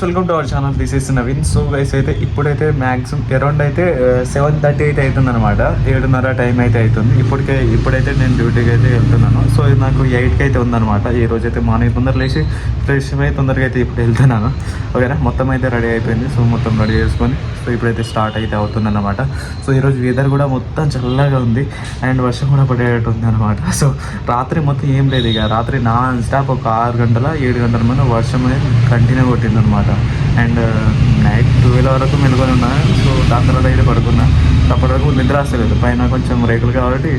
Welcome to our channel this is Naveen so guys అయితే ఇప్పుడైతే maximum around అయితే uh, seven thirty అయితే అవుతుంది అనమాట ఏడున్నర టైం అయితే అవుతుంది. ఇప్పటికే ఇప్పుడైతే నేను డ్యూటీకి అయితే వెళ్తున్నాను. సో ఇది నాకు ఎయిట్కి అయితే ఉందన్నమాట. ఈ రోజు అయితే మార్నింగ్ తొందర లేచి ఫ్రెష్ అయి తొందరగా అయితే ఇప్పుడు వెళ్తున్నాను. ఓకేనా? మొత్తం అయితే రెడీ అయిపోయింది. సో మొత్తం రెడీ చేసుకొని సో ఇప్పుడైతే స్టార్ట్ అయితే అవుతుందన్నమాట. సో ఈరోజు వెదర్ కూడా మొత్తం చల్లగా ఉంది. అండ్ వర్షం కూడా పడేటట్టు ఉంది అనమాట సో రాత్రి మొత్తం ఏం లేదు ఇక. రాత్రి నాన్ స్టాప్ ఒక ఆరు గంటల ఏడు గంటల ముందు వర్షం అనేది కంటిన్యూ కొట్టిందనమాట అనమాట అండ్ నైట్ ట్వెల్వ్ వరకు మెలుకొని ఉన్నా సో దాని తర్వాత అయితే పడుకున్నా. అప్పటి వరకు నిద్ర వస్తలేదు పైన కొంచెం రేకులు కాబట్టి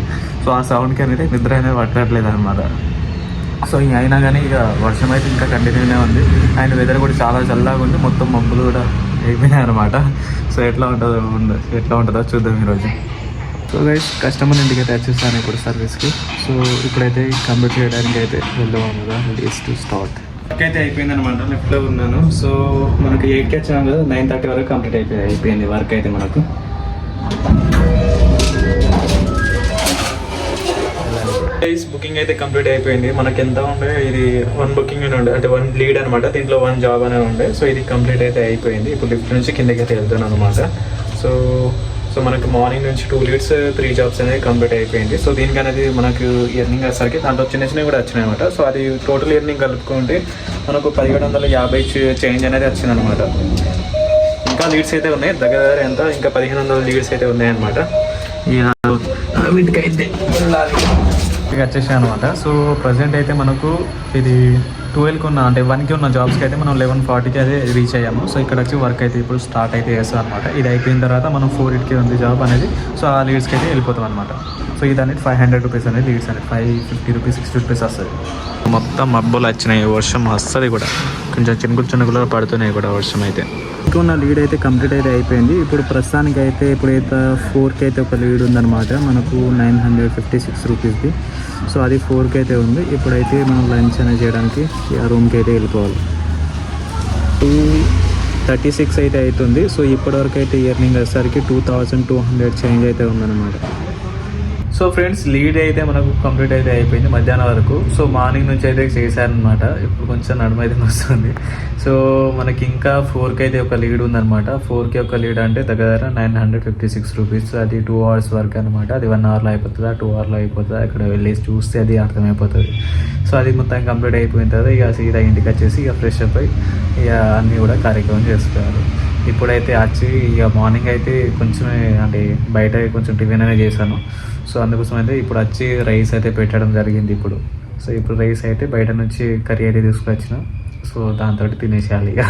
సో ఆ సౌండ్కి అనేది నిద్ర అనేది పట్టట్లేదు అనమాట సో ఇంక అయినా కానీ ఇక వర్షం అయితే ఇంకా కంటిన్యూనే ఉంది. అండ్ వెదర్ కూడా చాలా చల్లగా ఉంది. మొత్తం మబ్బులు కూడా అయిపోయినాయి అనమాట సో ఎట్లా ఉంటుందో ఎట్లా ఉంటుందో చూద్దాం ఈరోజు. సో గైస్ కస్టమర్ ఇంటికి అయితే వచ్చేస్తాను ఇప్పుడు సర్వీస్కి సో ఇప్పుడైతే కంప్లీట్ చేయడానికి అయితే వెళ్దాం కదా డేస్ టు స్టార్ట్ వర్క్ అయితే అయిపోయింది అనమాట లిఫ్ట్లో ఉన్నాను. సో మనకి ఎయిట్కి వచ్చాము కదా నైన్ థర్టీ వరకు కంప్లీట్ అయిపోయి అయిపోయింది వర్క్ అయితే మనకు. గైస్ బుకింగ్ అయితే కంప్లీట్ అయిపోయింది. మనకి ఎంత ఉండే? ఇది వన్ బుకింగ్ అని ఉండే. అంటే వన్ లీడ్ అనమాట దీంట్లో వన్ జాబ్ అనే ఉండే. సో ఇది కంప్లీట్ అయితే అయిపోయింది. ఇప్పుడు లిఫ్ట్ నుంచి కిందకి అయితే వెళ్తాను అనమాట సో సో మనకు మార్నింగ్ నుంచి టూ లీడ్స్ త్రీ జాబ్స్ అనేది కంప్లీట్ అయిపోయింది. సో దీనికి అనేది మనకు ఇయర్నింగ్ వచ్చేసరికి దాంట్లో చిన్న చిన్నవి కూడా వచ్చినాయి అనమాట సో అది టోటల్ ఇయర్నింగ్ కలుపుకుంటే మనకు పదిహేడు వందల యాభై చేంజ్ అనేది వచ్చింది అనమాట ఇంకా లీడ్స్ అయితే ఉన్నాయి. దగ్గర దగ్గర ఎంత? ఇంకా పదిహేను వందల లీడ్స్ అయితే ఉన్నాయన్నమాట. వీటికైతే. ఇక వచ్చేసాయి అనమాట సో ప్రజెంట్ అయితే మనకు ఇది ట్వెల్వ్కి ఉన్న అంటే వన్కి ఉన్న జాబ్స్కి అయితే మనం లెవెన్ ఫార్టీకి అయితే రీచ్ అయ్యాము. సో ఇక్కడ వచ్చి వర్క్ అయితే ఇప్పుడు స్టార్ట్ అయితే చేస్తాం అనమాట ఇది అయిపోయిన తర్వాత మనం ఫోర్ ఎయిట్కి ఉంది జాబ్ అనేది సో ఆ లీడ్స్కి అయితే వెళ్ళిపోతాం అనమాట సో ఇది అనేది ఫైవ్ హండ్రెడ్ రూపీస్ అనేది లీడ్స్ అనేది. Five fifty rupees sixty rupees వస్తుంది. మొత్తం మబ్బులు వచ్చినాయి. వర్షం వస్తుంది కూడా. కొంచెం చినుకులు చినుకులు పడుతున్నాయి కూడా వర్షం అయితే. ఉన్న లీడ్ అయితే కంప్లీట్ అయితే అయిపోయింది. ఇప్పుడు ప్రస్తుతానికి అయితే ఇప్పుడైతే ఫోర్కి అయితే ఒక లీడ్ ఉందన్నమాట. మనకు నైన్ హండ్రెడ్ ఫిఫ్టీ సిక్స్ రూపీస్ది సో అది ఫోర్కి అయితే ఉంది. ఇప్పుడైతే మనం లంచ్ అనేది చేయడానికి ఆ రూమ్కి అయితే వెళ్ళిపోవాలి. టూ థర్టీ సిక్స్ అయితే అవుతుంది. సో ఇప్పటివరకు అయితే ఇయర్నింగ్ వచ్చేసరికి two thousand two hundred change అయితే ఉందన్నమాట. సో ఫ్రెండ్స్ లీడ్ అయితే మనకు కంప్లీట్ అయితే అయిపోయింది మధ్యాహ్నం వరకు. సో మార్నింగ్ నుంచి అయితే చేశారనమాట ఇప్పుడు కొంచెం నడుమ అయితే వస్తుంది. సో మనకి ఇంకా ఫోర్కి అయితే ఒక లీడ్ ఉందన్నమాట. ఫోర్కి ఒక లీడ్ అంటే దగ్గర దగ్గర nine hundred fifty six rupees అది టూ అవర్స్ వరకు అనమాట అది వన్ అవర్లో అయిపోతుందా? టూ అవర్లో అయిపోతుందా? అక్కడ వెళ్ళేసి చూస్తే అది అర్థమైపోతుంది. సో అది మొత్తం కంప్లీట్ అయిపోయిన తర్వాత ఇక సీదా ఇంటికి వచ్చేసి ఇక ఫ్రెష్ అప్ అయి ఇక అన్నీ కూడా కార్యక్రమం చేస్తారు ఇప్పుడైతే వచ్చి ఇక మార్నింగ్ అయితే కొంచెం అంటే బయట కొంచెం టిఫిన్ అనేది చేశాను. సో అందుకోసం అయితే ఇప్పుడు వచ్చి రైస్ అయితే పెట్టడం జరిగింది ఇప్పుడు. సో ఇప్పుడు రైస్ అయితే బయట నుంచి కర్రీ అయితే తీసుకొచ్చిన. సో దాంతో తినేసేయాలి ఇక.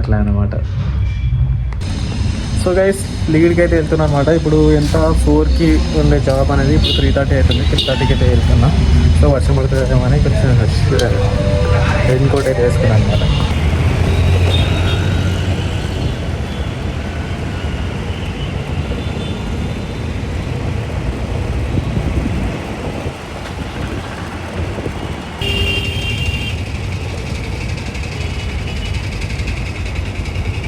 అట్లా అనమాట సో గైస్ లీడ్కి అయితే వెళ్తున్నా అనమాట ఇప్పుడు ఎంత ఫోర్కి ఉండే జాబ్ అనేది ఇప్పుడు త్రీ థర్టీ అవుతుంది. త్రీ థర్టీకి అయితే వెళ్తున్నా. సో వర్షం పడుతుందేమో అని కొంచెం రెయిన్ కోట్ అయితే వేసుకున్నాను అనమాట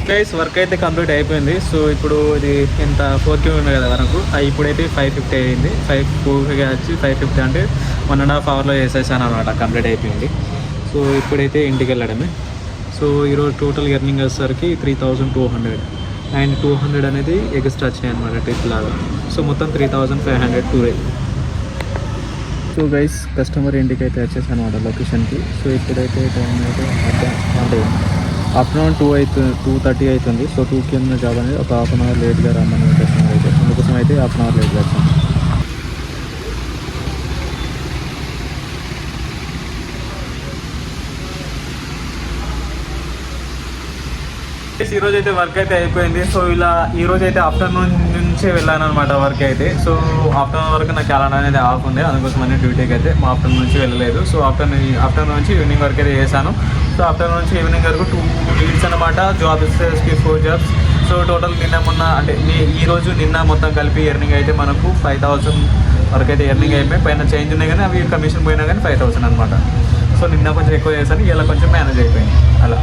గైస్ వర్క్ అయితే కంప్లీట్ అయిపోయింది. సో ఇప్పుడు ఇది ఎంత? ఫోర్ కే ఉంది కదా మనకు అది ఇప్పుడైతే ఫైవ్ ఫిఫ్టీ అయింది. ఫైవ్ ఫోర్కి వచ్చి ఫైవ్ ఫిఫ్టీ అంటే వన్ అండ్ హాఫ్ అవర్లో చేసేసాను అనమాట కంప్లీట్ అయిపోయింది. సో ఇప్పుడైతే ఇంటికి వెళ్ళడమే. సో ఈరోజు టోటల్ ఎర్నింగ్ వచ్చేసరికి three thousand two hundred and two hundred అనేది ఎక్స్ట్రా వచ్చినాయి అనమాట ట్రిప్ లాగా. సో మొత్తం three thousand five hundred two so guys customer ఇంటికి అయితే వచ్చేసాను అనమాట లొకేషన్కి సో ఇప్పుడైతే టైం అయితే అంటే ఆఫ్టర్నూన్ టూ అవుతుంది టూ థర్టీ అవుతుంది సో టూకి ఉన్న జాబ్ అనేది ఒక హాఫ్ అన్ అవర్ లేట్గా రమ్మని కస్టమర్ అయితే. అందుకోసం అయితే హాఫ్ అన్ అవర్ లేట్గా వచ్చాను ఈ రోజు అయితే వర్క్ అయితే అయిపోయింది. సో ఇలా ఈ రోజు అయితే ఆఫ్టర్నూన్ నుంచే వెళ్ళాను అనమాట వర్క్ అయితే. సో ఆఫ్టర్నూన్ వరకు నాకు క్యాలెండర్ అనేది ఆఫ్ ఉంది. అందుకోసం అన్ని డ్యూటీకి అయితే మా ఆఫ్టర్నూన్ నుంచి వెళ్ళలేదు. సో ఆఫ్టర్నూన్ ఆఫ్టర్నూన్ నుంచి ఈవినింగ్ వరకు అయితే చేశాను. సో ఆఫ్టర్నూన్ నుంచి ఈవినింగ్ వరకు టూ లీడ్స్ అనమాట jobs four jobs so total నిన్న మొన్న అంటే ఈ రోజు నిన్న మొత్తం కలిపి ఎర్నింగ్ అయితే మనకు ఫైవ్ థౌసండ్ వరకు అయితే ఎర్నింగ్ అయిపోయి పైన చేంజ్ ఉన్నాయి కానీ అవి కమిషన్ పోయినా కానీ ఫైవ్ థౌసండ్ అనమాట సో నిన్న కొంచెం ఎక్కువ చేశాను ఇలా కొంచెం మేనేజ్ అయిపోయింది. అలా.